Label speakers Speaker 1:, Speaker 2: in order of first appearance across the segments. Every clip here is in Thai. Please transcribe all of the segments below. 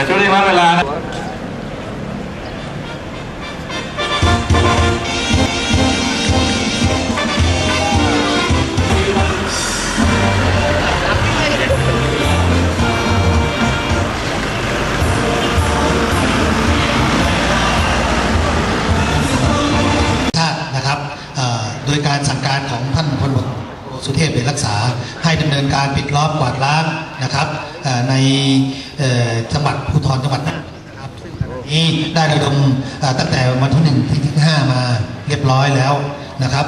Speaker 1: แต่ช่วงนี้ว่าเวลานะ
Speaker 2: ชาตินะครับโดยการสั่งการของท่านพลตำรวจสุเทพเดชรักษา ให้ดำเนินการปิดล้อมกวาดล้างนะครับใน จังหวัดภูธรจังหวัดน่านนะครับซึ่งขณะนี้ได้ระดมตั้งแต่วันที่1ถึงที่5มาเรียบร้อยแล้วนะครับ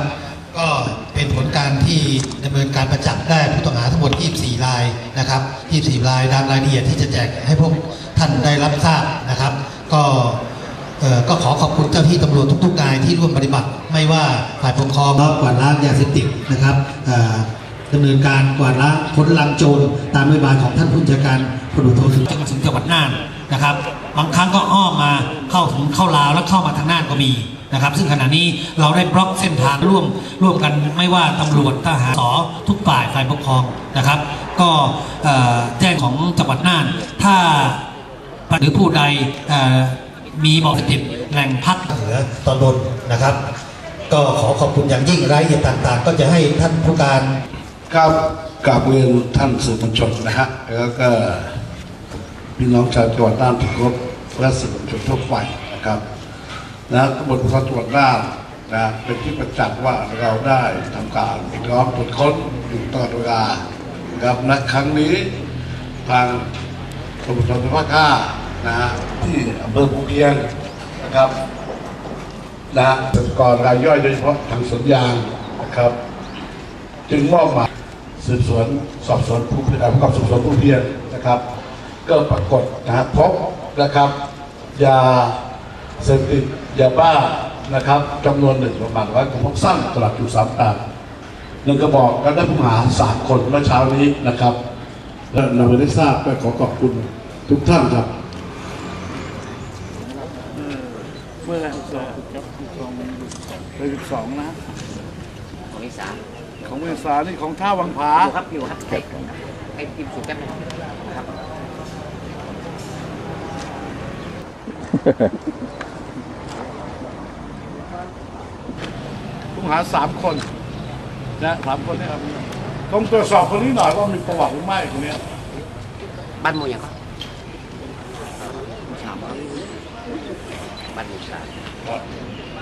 Speaker 2: ก็เป็นผลการที่ดำเนินการประจับได้ผู้ต้องหาทั้งหมด 24 รายนะครับ 24 รายตามรายละเอียดที่จะแจกให้พวกท่านได้รับทราบนะครับ ก็ก็ขอขอบคุณเจ้าที่ตำรวจทุกๆนายที่ร่วมปฏิบัติ ไม่ว่าฝ่ายปกครองกวาดล้างยาเสพติดนะครับดำเนินการกวาดล้างพ้นลังโจรตามนโยบายของท่านผู้จัดการ พลโทจนมาถึงจังหวัดน่านนะครับ บางครั้งก็อ้อมมาเข้าถึงเข้าลาวแล้วเข้ามาทางน่านก็มีนะครับ ซึ่งขณะนี้เราได้บล็อกเส้นทางร่วมร่วมกันไม่ว่าตำรวจทหารสทุกฝ่ายฝ่ายปกครองนะครับ ก็เอ่อแจ้งของจังหวัดน่าน ถ้าหรือผู้ใดเอ่อมีบอกติดแหล่งพักเหนือตอนบนนะครับ ก็ขอขอบคุณอย่างยิ่งรายละเอียดต่าง ๆ ก็จะให้ท่านผู้การ
Speaker 3: ครับกราบเรียนท่านสื่อมวลชนนะฮะแล้วก็ พี่น้องชาวจังหวัดน่านทุกคนและสื่อมวลชนทุกฝ่ายนะครับนะตำรวจภูธรจังหวัดน่านนะเป็นที่ประจักษ์ว่าเราได้ทำการปิดล้อมตรวจค้นอยู่ตลอดเวลานะครับณครั้งนี้ทางตำรวจภูธรภาคห้านะที่อำเภอภูเพียงนะครับนะเกษตรกรรายย่อยโดยเฉพาะทางสวนยางนะครับ จึงมอบหมายสืบสวนสอบสวนผู้พิจารณากับสืบสวนผู้เพียรนะครับ ก็ปรากฏนะพบนะครับยาเสพติดยาบ้านะครับจำนวนหนึ่งประมาณร้อยกระบอกสั้นตลับอยู่สามตันหนึ่งกระบอกก็ได้ผู้หาสามคนเมื่อเช้านี้นะครับและเราได้ทราบก็ขอขอบคุณทุกท่านครับ
Speaker 4: เมื่อไหร่สองครับสองเลยสิบสองนะ
Speaker 5: ของอีสา
Speaker 4: ของเมืองสานี่ของท่าวังผา
Speaker 5: ครับอยู่ครับไอ้ไอ้ทีมสุดแป๊บนึงนะครับ
Speaker 4: ผู้ต้องหาสามคนนะสามคนนี่ครับต้องตรวจสอบคนนี้หน่อยว่ามีประวัติหรือไม่คนเนี้ย
Speaker 5: บ้านหมูอย่างก็ชามครับบ้านหมูสาม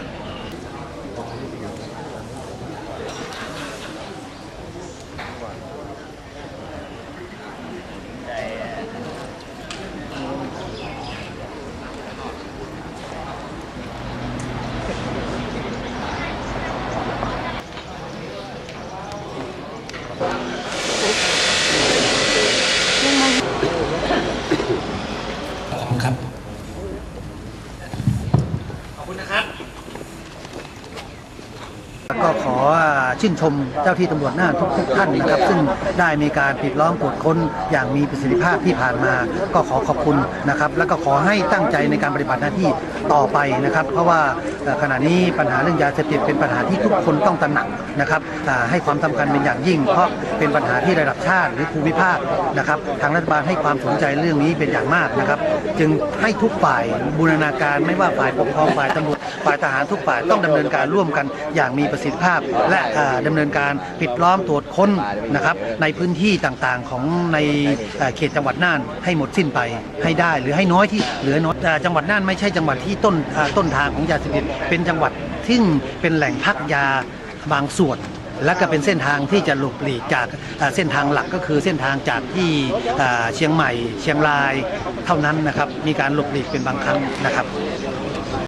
Speaker 2: ขอบคุณครับ ขอบคุณนะครับ
Speaker 6: ก็ขอชื่นชมเจ้าที่ตำรวจหน้าทุกๆท่านนะครับ ซึ่งได้มีการปิดล้อมตรวจค้นอย่างมีประสิทธิภาพที่ผ่านมา ก็ขอขอบคุณนะครับ แล้วก็ขอให้ตั้งใจในการปฏิบัติหน้าที่ต่อไปนะครับ เพราะว่าขณะนี้ปัญหาเรื่องยาเสพติดเป็นปัญหาที่ทุกคนต้องตระหนัก นะครับให้ความสำคัญเป็นอย่างยิ่ง เพราะเป็นปัญหาที่ระดับชาติหรือภูมิภาคนะครับ ทางรัฐบาลให้ความสนใจเรื่องนี้เป็นอย่างมากนะครับ จึงให้ทุกฝ่ายบูรณาการไม่ว่าฝ่ายปกครองฝ่ายตำรวจฝ่ายทหารทุกฝ่ายต้องดำเนินการร่วมกันอย่างมีประสิทธิภาพ และเอ่อดำเนินการปิดล้อมตรวจค้นนะครับ ในพื้นที่ต่างๆของในเขตจังหวัดน่านให้หมดสิ้นไปให้ได้ หรือให้น้อยที่เหลือน้อยจังหวัดน่านไม่ใช่จังหวัดที่ต้นต้นทางของยาเสพติดเป็นจังหวัดที่เป็นแหล่งพักยา บางส่วน และก็เป็นเส้นทางที่จะหลบหลีกจากเส้นทางหลักก็คือเส้นทางจากที่เอ่อเชียงใหม่ เชียงรายเท่านั้นนะครับ มีการหลบหลีกเป็นบางครั้งนะครับ